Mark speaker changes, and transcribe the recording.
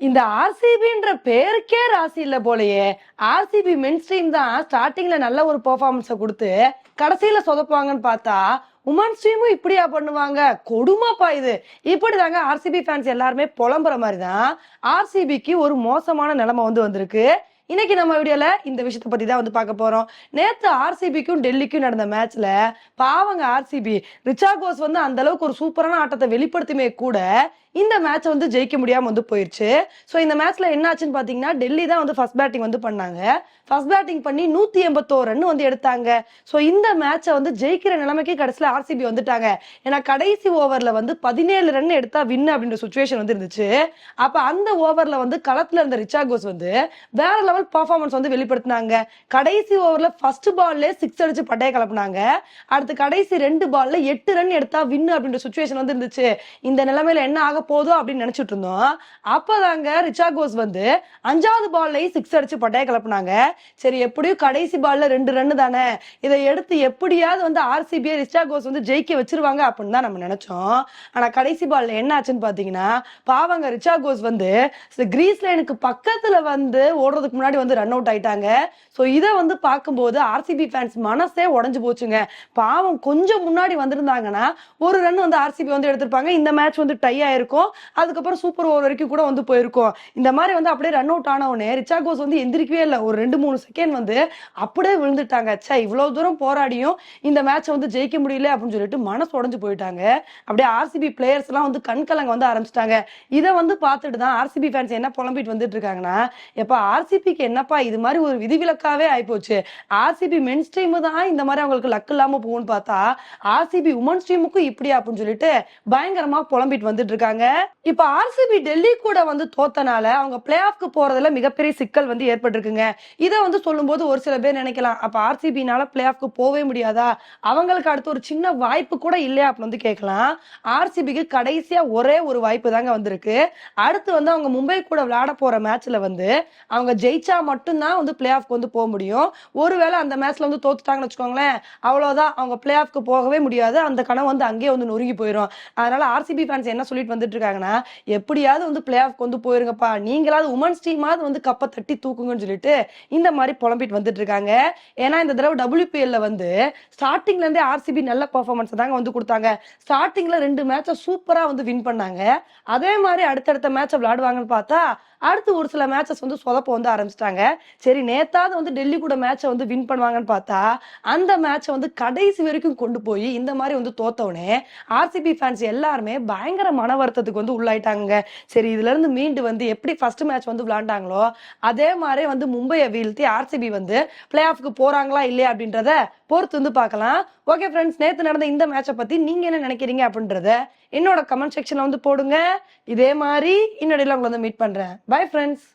Speaker 1: இந்த ஆர்சிபின்ற பேருக்கே ராசி இல்ல போலயே. ஆர்சிபி மென் ஸ்ட்ரீம் தான் ஸ்டார்டிங்ல நல்ல ஒரு பெர்ஃபார்மன்ஸை கொடுத்து கடைசியில சொதப்புவாங்கன்னு பார்த்தா உமன் ஸ்ட்ரீமும் இப்படியா பண்ணுவாங்க. கொடுமைப்பா இது. இப்படிதாங்க ஆர்சிபி ஃபேன்ஸ் எல்லாருமே புலம்புற மாதிரி தான் ஆர்சிபிக்கு ஒரு மோசமான நிலைமை வந்து வந்திருக்கு. இன்னைக்கு நம்ம வீடியோல இந்த விஷயத்தை பத்தி தான் வந்து பார்க்க போறோம். நேத்து ஆர்சிபிக்கும் டெல்லிக்கும் நடந்த மேட்ச்ல பாவங்க ஆர்சிபி ரிச்சா கோஸ் வந்து அந்த அளவுக்கு ஒரு சூப்பரான ஆட்டத்தை வெளிப்படுத்துமே கூட இந்த மேட்சை வந்து ஜெயிக்க முடியாம வந்து போயிருச்சு. ஸோ இந்த மேட்ச்ல என்ன ஆச்சுன்னு பாத்தீங்கன்னா டெல்லி தான் வந்து ஃபர்ஸ்ட் பேட்டிங் வந்து பண்ணாங்க. ஃபர்ஸ்ட் பேட்டிங் பண்ணி நூத்தி எண்பத்தோரு ரன் வந்து எடுத்தாங்க. ஸோ இந்த மேட்சை வந்து ஜெயிக்கிற நிலைமைக்கு கடைசியில் ஆர்சிபி வந்துட்டாங்க. ஏன்னா கடைசி ஓவர்ல வந்து பதினேழு ரன் எடுத்தா வின் அப்படின்ற சுச்சுவேஷன் வந்து இருந்துச்சு. அப்ப அந்த ஓவர்ல வந்து களத்துல இருந்த ரிச்சா கோஸ் வந்து வேற லெவல் பர்ஃபார்மன்ஸ் வந்து வெளிப்படுத்தினாங்க. கடைசி ஓவர்ல ஃபர்ஸ்ட் பால்ல சிக்ஸ் அடிச்சு பட்டையை கலப்புனாங்க அடுத்து கடைசி ரெண்டு பால்ல எட்டு ரன் எடுத்தா வின்னு அப்படின்ற சுச்சுவேஷன் வந்து இருந்துச்சு. இந்த நிலைமையில என்ன ஆக போதோ அப்படின்னு நினைச்சிட்டு இருந்தோம். அப்பதாங்க ரிச்சா கோஸ் வந்து அஞ்சாவது பால்லையும் சிக்ஸ் அடிச்சு பட்டையை கலப்புனாங்க சரி எப்படியும் கடைசி பால்ல ரெண்டு ரன் தானே. இதை எடுத்து எப்படியாவது வந்து ஆர்சிபிஐ ரிச்சா கோஸ் வந்து ஜெயிக்க வச்சிருவாங்க அப்படின்னு தான் நம்ம நினைச்சோம். ஆனா கடைசி பால்ல என்ன ஆச்சுன்னு பாத்தீங்கன்னா பாவங்க ரிச்சா கோஸ் வந்து கிரீஸ் லைனுக்கு பக்கத்துல வந்து ஓடுறதுக்கு முன்னாடி வந்து ரன் அவுட் ஆயிட்டாங்க. ஸோ இதை வந்து பார்க்கும்போது ஆர்சிபி ஃபேன்ஸ் மனசே உடஞ்சு போச்சுங்க. பாவம் கொஞ்சம் முன்னாடி வந்திருந்தாங்கன்னா ஒரு ரன் வந்து ஆர்சிபி வந்து எடுத்திருப்பாங்க. இந்த மேட்ச் வந்து டை ஆயிருக்கும். அதுக்கப்புறம் சூப்பர் ஓவர் வரைக்கும் கூட வந்து போயிருக்கும். இந்த மாதிரி வந்து அப்படியே ரன் அவுட் ஆன உடனே ரிச்சா கோஸ் வந்து எந்திரிக்கவே இல்லை. ஒரு ரெண்டு மூணு செகண்ட் வந்து அப்படியே விழுந்துட்டாங்க. ச்சே இவ்வளோ தூரம் போராடியும் இந்த மேட்சை வந்து ஜெயிக்க முடியல அப்படின்னு சொல்லிட்டு மனசு உடஞ்சு போயிட்டாங்க. அப்படியே ஆர்சிபி பிளேயர்ஸ் எல்லாம் வந்து கண்கலங்க வந்து ஆரம்பிச்சிட்டாங்க. இதை வந்து பார்த்துட்டு தான் ஆர்சிபி ஃபேன்ஸ் என்ன புலம்பிட்டு வந்துட்டு இருக்காங்கன்னா எப்ப ஆர்சிபிக்கு என்னப்பா இது மாதிரி ஒரு விதிவிலக்காவே ஆயிப்போச்சு? ஆர்சிபி மென்ஸ் ஸ்ட்ரீம் தான் இந்த மாதிரி அவங்களுக்கு லக் இல்லாம போகும்னு பார்த்தா ஆர்சிபி உமன்ஸ் டீமுக்கும் இப்படி அப்படின்னு சொல்லிட்டு பயங்கரமா புலம்பிட்டு வந்துட்டு இருக்காங்க. இப்ப ஆர்சிபி டெல்லி கூட வந்து தோத்தனால அவங்க பிளே ஆஃப்க்கு போறதுல மிகப்பெரிய சிக்கல் வந்து ஏற்பட்டிருக்குங்க. இதை வந்து சொல்லும்போது ஒரு சில பேர் நினைக்கலாம் அப்ப ஆர்சிபினால பிளே ஆஃப்க்கு போவே முடியாதா? அவங்களுக்கு அடுத்து ஒரு சின்ன வாய்ப்பு கூட இல்லையா அப்படின்னு வந்து கேட்கலாம். ஆர்சிபிக்கு கடைசியா ஒரே ஒரு வாய்ப்பு தாங்க வந்திருக்கு. அடுத்து வந்து அவங்க மும்பை கூட விளையாட போற மேட்ச்ல வந்து அவங்க ஜெயி ஜெயிச்சா மட்டும்தான் வந்து பிளே ஆஃப்க்கு வந்து போக முடியும். ஒருவேளை அந்த மேட்ச்ல வந்து தோத்துட்டாங்கன்னு வச்சுக்கோங்களேன் அவ்வளவுதான் அவங்க பிளே ஆஃப்க்கு போகவே முடியாது. அந்த கனவு வந்து அங்கேயே வந்து நொறுங்கி போயிடும் அதனால ஆர்சிபி ஃபேன்ஸ் என்ன சொல்லிட்டு வந்துட்டு இருக்காங்கன்னா எப்படியாவது வந்து பிளே ஆஃப்க்கு வந்து போயிருங்கப்பா. நீங்களாவது உமன்ஸ் டீமாவது வந்து கப்பை தட்டி தூக்குங்கன்னு சொல்லிட்டு இந்த மாதிரி புலம்பிட்டு வந்துட்டு இருக்காங்க. ஏன்னா இந்த தடவை டபிள்யூபிஎல்ல வந்து ஸ்டார்டிங்ல இருந்தே ஆர்சிபி நல்ல பர்ஃபார்மன்ஸ் தாங்க வந்து கொடுத்தாங்க. ஸ்டார்டிங்ல ரெண்டு மேட்சை சூப்பரா வந்து வின் பண்ணாங்க. அதே மாதிரி அடுத்தடுத்த மேட்சை விளையாடுவாங்கன்னு பார்த்தா அடுத்து ஒரு சில மேட்சஸ் வந்து சொதப்ப வந்து ஆரம்பிச்சிட்டாங்க. சரி நேத்தாவது வந்து டெல்லி கூட மேட்சை வந்து வின் பண்ணுவாங்கன்னு பார்த்தா அந்த மேட்சை வந்து கடைசி வரைக்கும் கொண்டு போய் இந்த மாதிரி வந்து தோத்தவுடனே ஆர்சிபி ஃபேன்ஸ் எல்லாருமே பயங்கர மன வருத்தத்துக்கு வந்து உள்ளாயிட்டாங்க சரி இதுல இருந்து மீண்டு வந்து எப்படி ஃபர்ஸ்ட் மேட்ச் வந்து விளாண்டாங்களோ அதே மாதிரி வந்து மும்பையை வீழ்த்தி ஆர்சிபி வந்து பிளே ஆஃப்க்கு போறாங்களா இல்லையா அப்படின்றத பொறுத்து வந்து பார்க்கலாம். ஓகே ஃப்ரெண்ட்ஸ் நேத்து நடந்த இந்த மேட்சை பத்தி நீங்க என்ன நினைக்கிறீங்க அப்படின்றத என்னோட கமெண்ட் செக்ஷன்ல வந்து போடுங்க. இதே மாதிரி இன்னொடையில உங்களை வந்து மீட் பண்றேன். Bye friends